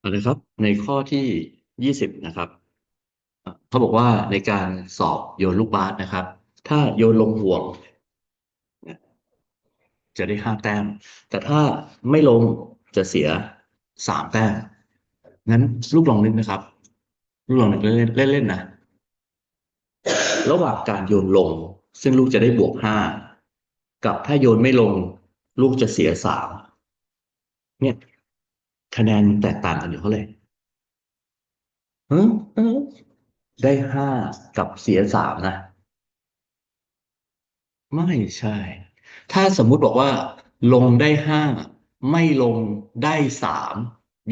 เอาละครับ ในข้อที่ยี่สิบนะครับเขาบอกว่าในการสอบโยนลูกบาสนะครับ ถ้าโยนลงห่วง จะได้ห้าแต้ม แต่ถ้าไม่ลงจะเสียสามแต้มงั้นลูกลองนึกนะครับ ลูกลองนึกเล่นเล่นๆนะ ระหว่างการโยนลง ซึ่งลูกจะได้บวกห้ากับถ้าโยนไม่ลง ลูกจะเสียสามเนี่ย คะแนนแตกต่างกันอยู่เท่าไหร่เออเออได้ห้ากับเสียสามนะ ไม่ใช่ ถ้าสมมุติบอกว่า ลงได้ห้าไม่ลงได้สาม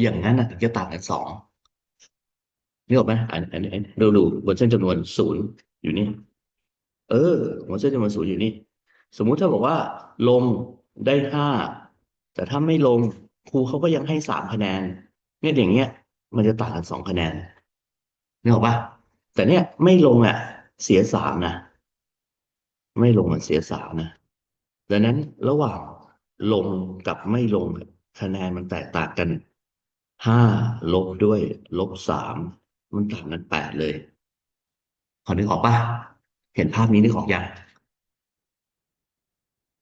อย่างนั้นนะถึงจะต่างกันสองนี่ออกไหมอันอันอันดูดูบนเส้นจำนวนศูนย์อยู่นี่ เออบนเส้นจำนวนศูนย์อยู่นี่ สมมุติถ้าบอกว่า ลงได้ห้าแต่ถ้าไม่ลง ครูเขาก็ยังให้สามคะแนน เนี่ยอย่างเงี้ย มันจะต่างกันสองคะแนนนึกออกปะแต่เนี่ยไม่ลงอะ เสียสามนะไม่ลงมันเสียสามนะดังนั้นระหว่างลงกับไม่ลงคะแนนมันแตกต่างกันห้าลบด้วยลบสามมันต่างกันแปดเลยพอนึกออกปะเห็นภาพนี้นึกออกยัง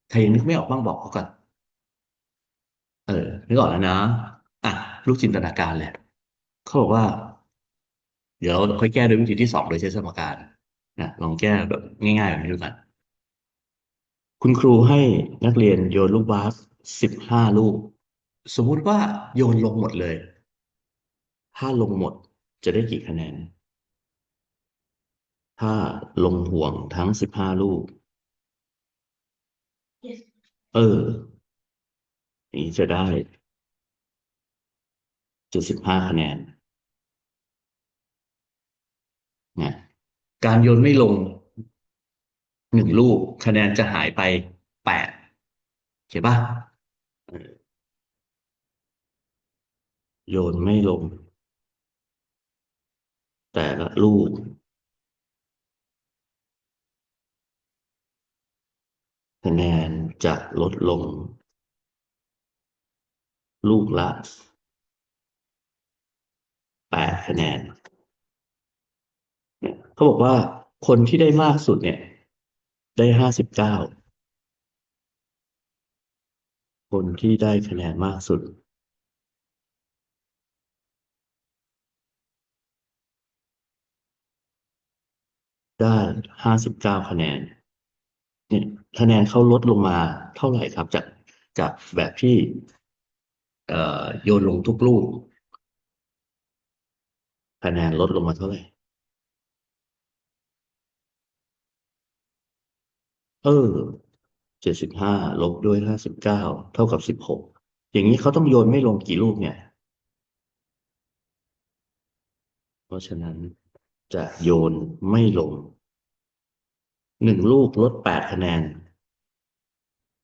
ใครยังนึกไม่ออกบ้างบอกเขาก่อน เออนึกออกแล้วนะอะลูกจินตนาการแหละเขาบอกว่า เดี๋ยวเราค่อยแก้ด้วยวิธีที่สองโดยใช้สมการนะลองแก้แบบง่ายๆแบบนี้ดูกัน คุณครูให้นักเรียนโยนลูกบาสสิบห้าลูก สมมุติว่าโยนลงหมดเลย ถ้าลงหมดจะได้กี่คะแนน ถ้าลงห่วงทั้งสิบห้าลูก เออ นี้จะได้เจ็ดสิบห้าคะแนนนะการโยนไม่ลงหนึ่งลูกคะแนนจะหายไปแปดเห็นปะโยนไม่ลง แต่ละลูกคะแนนจะลดลง ลูกละแปดคะแนนเขาบอกว่าคนที่ได้มากสุดเนี่ย ได้ห้าสิบเก้าคนที่ได้คะแนนมากสุด ได้ห้าสิบเก้าคะแนนเนี่ยคะแนนเขาลดลงมาเท่าไหร่ครับจากจากแบบที่ โยนลงทุกลูกคะแนนลดลงมาเท่าไหร่ เออเจ็ดสิบห้าลบด้วยห้าสิบเก้าเท่ากับสิบหกอย่างนี้เขาต้องโยนไม่ลงกี่ลูกเนี่ย เพราะฉะนั้นจะโยนไม่ลงหนึ่งลูกลดแปดคะแนน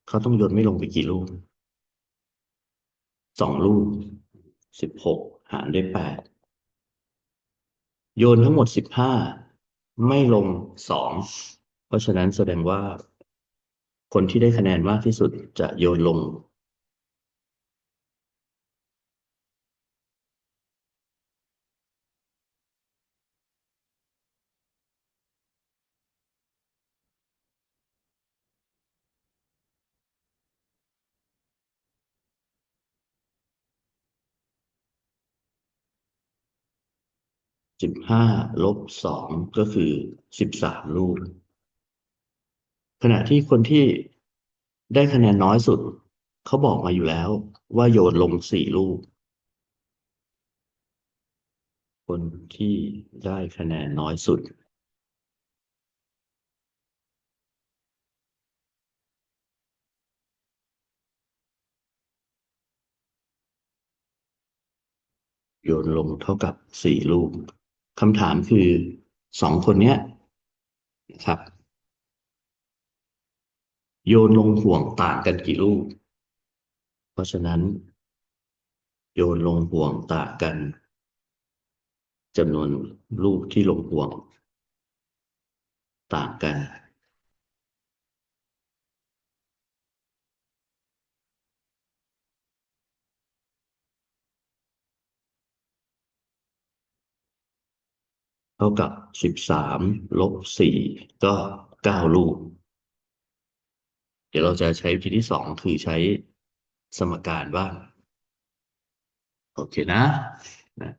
เขาต้องโยนไม่ลงไปกี่ลูก สองลูกสิบหกหารด้วยแปดโยนทั้งหมดสิบห้าไม่ลงสองเพราะฉะนั้นแสดงว่า คนที่ได้คะแนนมากที่สุดจะโยนลง สิบห้าลบสองก็คือสิบสามลูก ขณะที่คนที่ได้คะแนนน้อยสุด เขาบอกมาอยู่แล้วว่าโยนลงสี่ลูก คนที่ได้คะแนนน้อยสุด โยนลงเท่ากับสี่ลูก คำถามคือสองคนเนี้ยนะครับ โยนลงห่วงต่างกันกี่ลูก เพราะฉะนั้น โยนลงห่วงต่างกันจำนวนลูกที่ลงห่วง ต่างกัน ท่ากับสิบสามลบสี่ก็เก้าลูก เดี๋ยวเราจะใช้วิธีที่สองคือใช้สมการบ้าง โอเคนะนะ